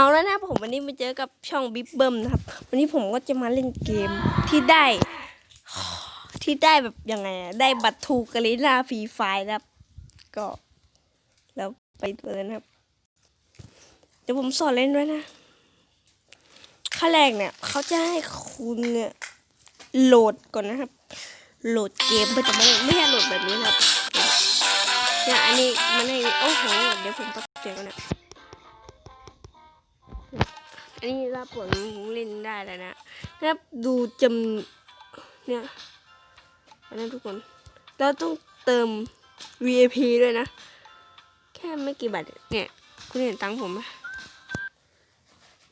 เอาแล้วนะผมวันนี้มาเจอกับช่องบิ๊บเบิ้มนะครับ วันนี้ผมก็จะมาเล่นเกมที่ได้ ที่ได้แบบยังไงอะได้บัตรถูกกลินาฟรีไฟล์นะครับ ก็แล้วไปเลยนะครับ เดี๋ยวผมสอนเล่นด้วยนะขั้นแรกเนี่ยเขาจะให้คุณเนี่ยโหลดก่อนนะครับ โหลดเกมเพื่อจะไม่ไม่ใช่โหลดแบบนี้นะครับเนี่ยอันนี้มันให้โอ้โหเดี๋ยวผมตัดเสียงก่อนนะ อันนี้รับผลผมเล่นได้แล้วนะนะครับดูจำเนี่ยอันนั้นทุกคน เราต้องเติม VIP ด้วยนะ แค่ไม่กี่บาทเนี่ย คุณเห็นตังค์ผมไหม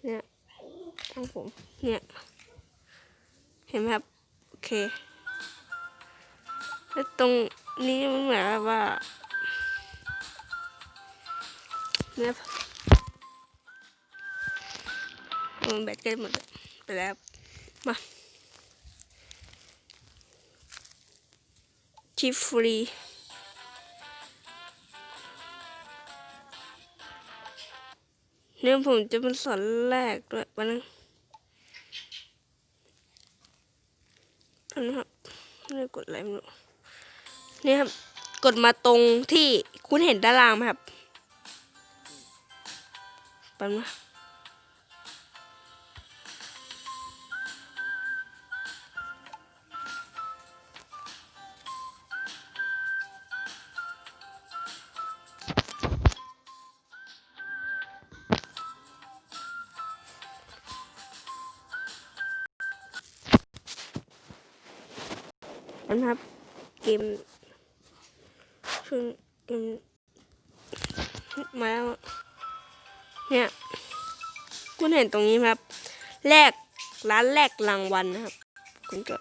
เนี่ยตังค์ผม เนี่ย เห็นไหมครับ โอเค แล้วตรงนี้มันเหมือนว่าเนี่ย มันแบตก็หมดไปแล้ว มาชิปฟรีเนี่ยผมจะเป็นสอนแรกด้วยวันนึงนะครับไม่ได้กดอะไรไม่รู้เนี่ยครับ กดมาตรงที่คุณเห็นด้านล่างไหมครับแปันม นะครับ เกมช่วงเกมมาแล้ว เนี่ย คุณเห็นตรงนี้ไหมครับแลกร้านแลกรางวัลนะครับ คุณก็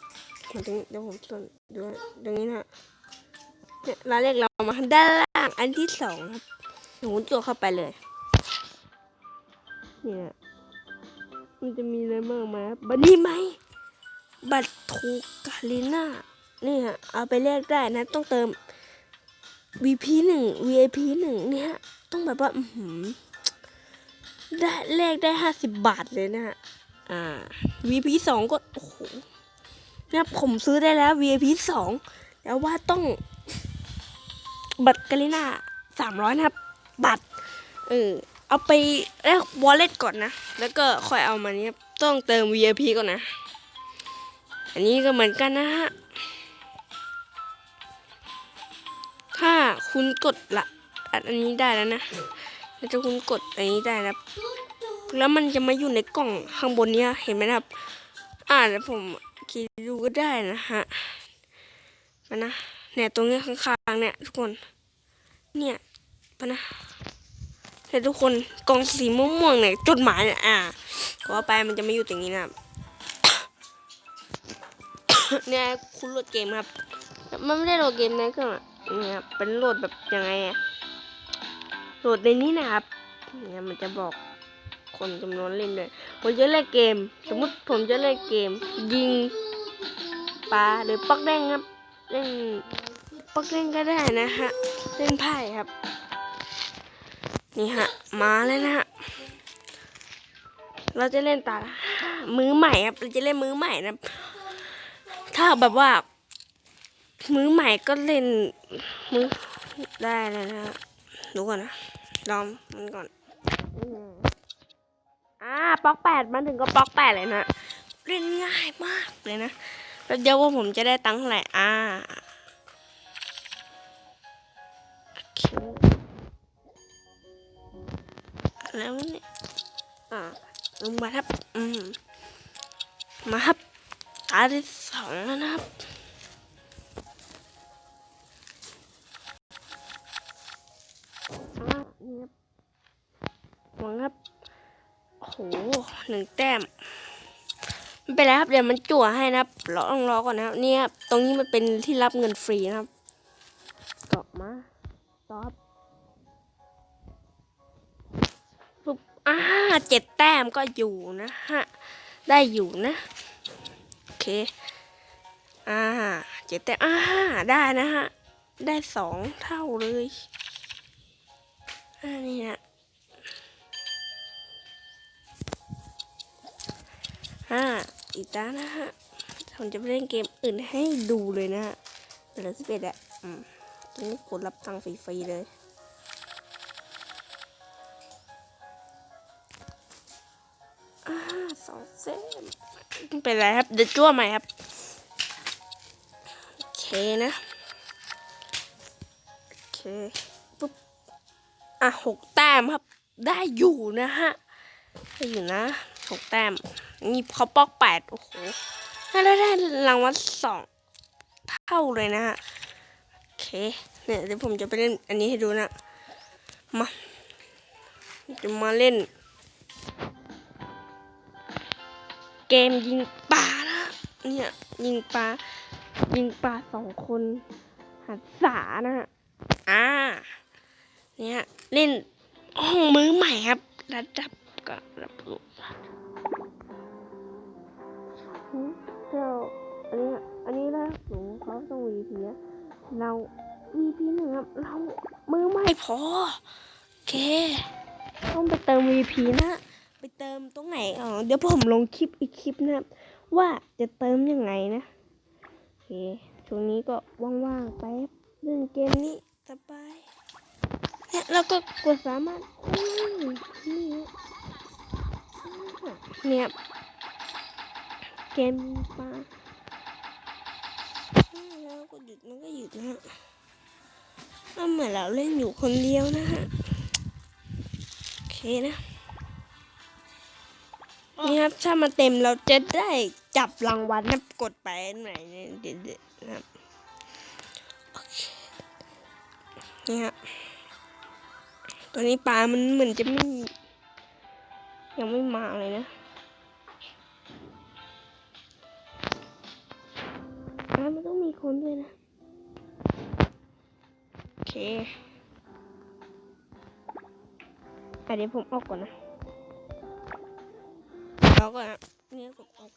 มตรงนี้เดี๋ยวผมส่วนดูตรงนี้นะเนี่ยร้านแลกเรางวัลด้านล่างอันที่สองครับเดี๋ยวผมตัวเข้าไปเลย เนี่ย มันจะมีอะไรบ้างไหมครับบันนี้ไหม บัตรถูกาลิน่า นี่ฮะ เอาไปแลกได้นะ ต้องเติม VP หนึ่ง VIP หนึ่งเนี่ยฮะ ต้องแบบว่าอือหือได้แลกได้ห้าสิบบาทเลยนะฮะ อ่า VIP สองก็ โอ้โหเนี่ยผมซื้อได้แล้ว VIP สองแล้วว่าต้อง บัตรกาลิน่าสามร้อยนะครับ บัตร เออ เอาไปแลกวอลเล็ตก่อนนะ แล้วก็ค่อยเอามาเนี้ยต้องเติม VIP ก่อนนะ อันนี้ก็เหมือนกันนะฮะ คุณกดละอันนี้ได้แล้วนะแล้วถ้าคุณกดอันนี้ได้นะแล้วมันจะมาอยู่ในกล่องข้างบนเนี้ยเห็นไหมครับ อ่าแล้วผมคิดดูก็ได้นะฮะมานะเนี่ยตรงเนี้ยข้างๆเนี่ยทุกคน เนี่ยมานะเนี่ยทุกคนกล่องสีม่วงๆเนี่ยจดหมายเนี่ยอ่าขอไปมันจะไม่อยู่ตรงนี้นะครับเนี่ยคุณโหลดเกมครับ มันไม่ได้โหลดเกมในเครื่องอะ นี่ยครับเป็นโหลดแบบยังไงอะโหลดในนี้นะครับเนี่ยมันจะบอกคนจำนวนเล่นด้วยผมจะเล่นเกม สมมติผมจะเล่นเกม ยิงปลาหรือปักแดงครับ เล่นปักแดงก็ได้นะฮะเล่นไพ่ครับ นี่ฮะ มาแล้วนะฮะเราจะเล่นตามือใหม่ครับเราจะเล่นมือใหม่นะถ้าแบบว่า มือใหม่ก็เล่นมือได้เลยนะดูก่อนนะลองมันก่อนอ่าป๊อกแปดมันถึงก็ป๊อกแปดเลยนะเล่นง่ายมากเลยนะแล้วเดี๋ยวว่าผมจะได้ตังค์เท่าไหร่อ่าแล้วเนี่ยอ่าลงมาครับ อืม มาครับตาที่สองแล้วนะครับ หนึ่งแต้มไม่เป็นไรครับเดี๋ยวมันจั่วให้นะครับรอต้องรอก่อนนะครับเนี่ยครับตรงนี้มันเป็นที่รับเงินฟรีนะครับกลับมาตอบปุ๊บอ่าเจ็ดแต้มก็อยู่นะฮะได้อยู่นะโอเคอ่าเจ็ดแต้มอ่าได้นะฮะได้สองเท่าเลยอันนี้นะ อ่าอีตานะฮะผมจะไปเล่นเกมอื่นให้ดูเลยนะฮะเหลือสิบเอ็ดอะอืมตรงนี้กดรับตังค์ฟรีๆเลยอ่าสองเส้นไม่เป็นไรครับ เดี๋ยวจั่วใหม่ครับ โอเคนะ โอเคปุ๊บ อะหกแต้มครับ ได้อยู่นะฮะ ได้อยู่นะหกแต้ม นี่เขาปอกแปดโอ้โหถ้าได้ได้รางวัลสองเท่าเลยนะฮะโอเคเนี่ยเดี๋ยวผมจะไปเล่นอันนี้ให้ดูนะมาจะมาเล่น เกมยิงปลานะเนี่ยยิงปลายิงปลาสองคนหัดษานะฮะอ่าเนี่ยเล่นห้องมือใหม่ครับ ระดับก็ระดับ เจ้าอันนี้อันนี้นะหนูเขาต้อง VP นะเรา VP หนึ่งครับเรามือใหม่พอโอเคต้องไปเติม VP นะไปเติมตรงไหนอ๋อเดี๋ยวผมลงคลิปอีกคลิปนะครับว่าจะเติมยังไงนะโอเคช่วงนี้ก็ว่างๆไปเล่นเกมนี้สบายเนี่ยเราก็กดสามารถนี่เนี่ย กมปลาแล้วก็หยุดมันก็หยุดนะฮะก็เหมือนเราเล่นอยู่คนเดียวนะฮะโอเคนะนี่ครับถ้ามันเต็มเราจะได้จับรางวัลนะกดไปไหนเนี่ยเด็ดๆนะครับโอเคนี่ครับตัวนี้ปลามันเหมือนจะไม่มียังไม่มาเลยนะ มันต้องมีคนด้วยนะ โอเคอะเดี๋ยวผมออกก่อนนะแล้วก็เนี่ยกดออก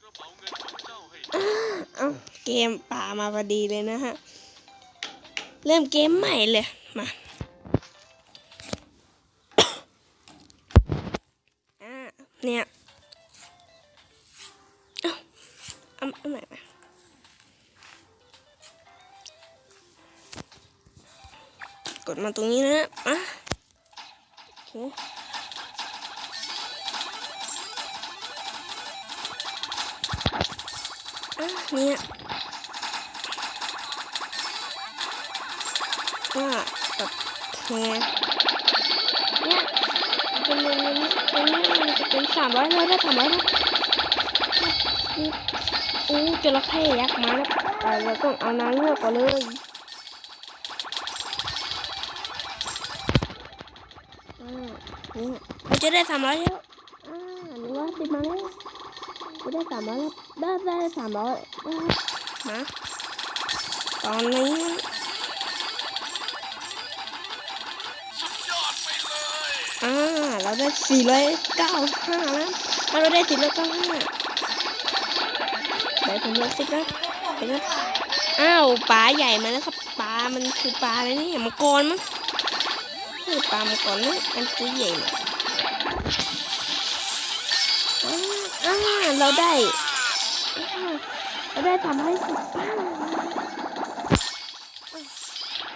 เอาเกมป่ามาพอดีเลยนะฮะ เริ่มเกมใหม่เลย มาอ่าเนี่ย เอ้าเอาเอาใหม่มา ดมาตรงนี้นะอะโอเคอะเนี่ยว่าแบบแชร์เนี่ยเป็นเงินเงินตรงนี้มันจะเป็นสามร้อยเลยได้สามร้อยนะนี่อู้จระเข้ยักษ์มาแล้วแต่เราต้องเอานางเงือกก่อนเลยอ่า เนี่ยเราจะได้สามร้อยแล้วอ่าหนึ่งร้อยสิบมาแล้วกูได้สามร้อยแล้วได้ได้สามร้อยมาตอนนี้อ่าเราได้สี่ร้อยเก้าห้าแล้วเราได้สี่ร้อยเก้าห้าเดี๋ยวผมลดสิบนะเดี๋ยวนะอ้าวปลาใหญ่มาแล้วครับปลามันคือปลาอะไรนี่มังกรมั้ง นี่ปลามังกรนะอันตัวใหญ่เนี่ยอ่าอ่าเราได้เราได้สามร้สิบป้า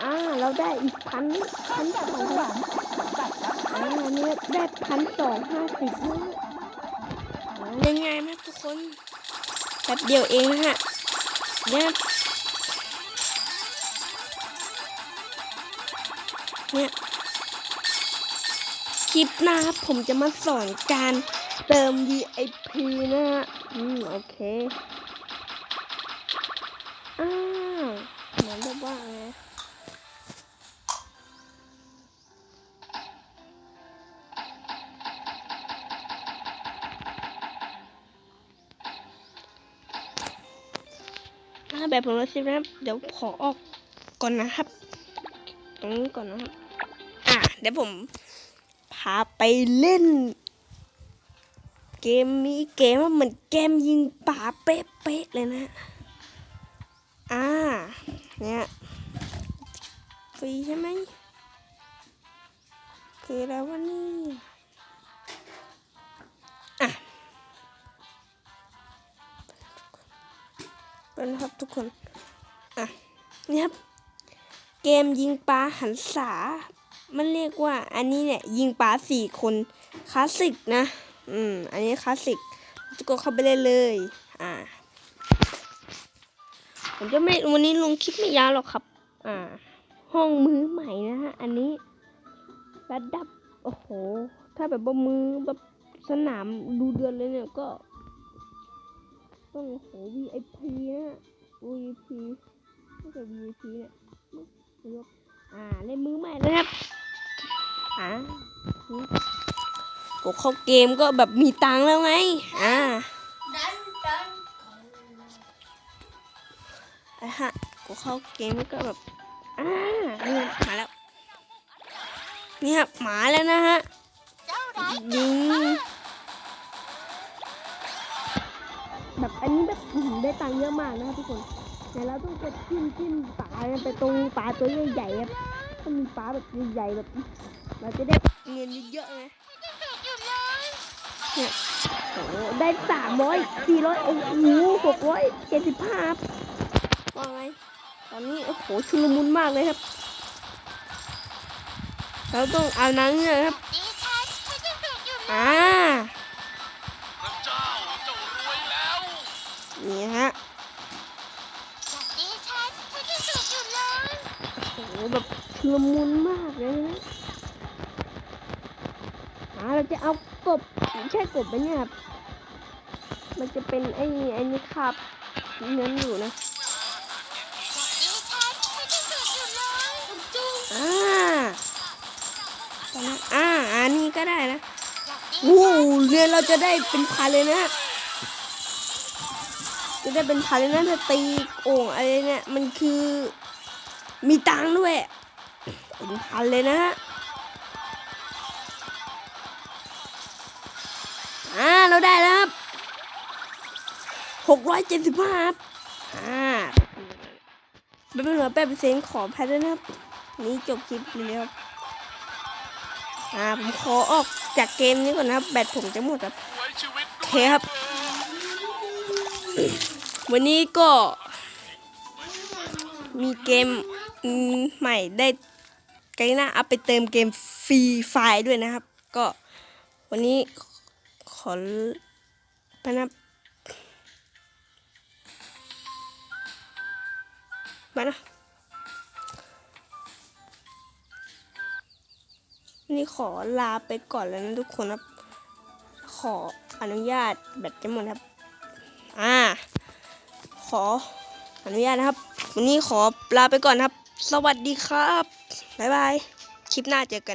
อ่าเราได้อีกพันพันสองบาทอ่าเนี่ยได้พันสองห้าสิบยังไงไหมทุกคนแป๊บเดียวเองนะฮะเนี่ยเนี่ย ลิปหน้าครับผมจะมาสอนการเติม VIP นะฮะ อืม โอเคอ้าวเหมือนแบบว่าไงแบบผมละสิบนะครับเดี๋ยวขอออกก่อนนะครับ ตรงนี้ก่อนนะครับ อะ เดี๋ยวผมาไปเล่น เกมมีเกมเหมือนเกมยิงป่าเป๊ะๆเลยนะ อ่า เนี่ยฟรีใช่ไหมคืออะไรวะนี่อะกันนะครับทุกคน อะนี่ครับ เกมยิงปลาหันษา มันเรียกว่าอันนี้เนี่ยยิงปลาสี่คนคลาสสิกนะ อืม อันนี้คลาสสิกทุกคนเข้าไปเล่นเลย อ่า ผมจะไม่วันนี้ลงคลิปไม่ยาวหรอกครับ อ่า ห้องมือใหม่นะฮะ อันนี้ระดับ โอ้โห ถ้าแบบว่มือแบบสนามดูเดือนเลยเนี่ยก็ ต้องโอ้โห VIP นะ VIP น่าจะ VIP เนี่ยไม่รู้อ่า เล่นมือใหม่นะครับ อ่าก็เข้าเกมก็แบบมีตังแล้วไง อ่าดันดันอะฮะ กูเข้าเกมก็แบบ อ่านี่มาแล้ว นี่ครับหมาแล้วนะฮะเจ้าร้ายยิงแบบอันนี้แบบหได้ตังค์เยอะมากนะครับทุกคนแต่เราต้องกดจิ้มจิ้มปลาไปตรงปลาตัวใหญ่ๆครับถ้ามีปลาแบบใหญ่ๆแบบ เราจะได้เงินเยอะๆไงอยู่เลยเนี่ยโอ้โหได้สามร้อยสี่ร้อยโอ้โหหกร้อยเจ็ดสิบห้าครับว่าไงตอนนี้โอ้โหชุลมุนมากเลยครับ เราต้องเอาน้ำเนี่ยครับดีฉันฉันยังถูกอยู่เลยอ่าพระเจ้าเจ้ารวยแล้วนี่ฮะดีฉันฉันยังถูกอยู่เลยโอ้โหแบบชุลมุนมากเลยนะ อ่าเราจะเอากบไม่ใช่กบไปเนี่ยครับมันจะเป็นไอ้ไอ้นี่คาบเนื้ออยู่นะอ่าตอนนั้นอ่าอันนี้ก็ได้นะดีโอ้เรียนเราจะได้เป็นพันเลยนะจะได้เป็นพันเลยนะถ้าตีโอ่งอะไรเนี่ยมันคือมีตังด้วยเป็นพันเลยนะฮะ เราได้แล้วครับหกร้อยเจ็ดสิบห้าครับอ่าเป็นเหลือแปดเปอร์เซ็นต์ขอแพทด้วยนะครับ นี่จบคลิปเลยครับอ่าผมขอออกจากเกมนี้ก่อนนะครับ แบตผมจะหมดครับโอเคครับ วันนี้ก็ มีเกมใหม่ได้ไกลหน้าเอาไปเติมเกมฟรีไฟล์ด้วยนะครับ ก็วันนี้ อไปนะมานะวันนี่ขอลาไปก่อนแล้วนะทุกคนครับ ขออนุญาตแบตจะหมดครับ อ่า ขออนุญาตนะครับ วันนี้ขอลาไปก่อนครับ สวัสดีครับ บ๊ายบาย คลิปหน้าเจอกัน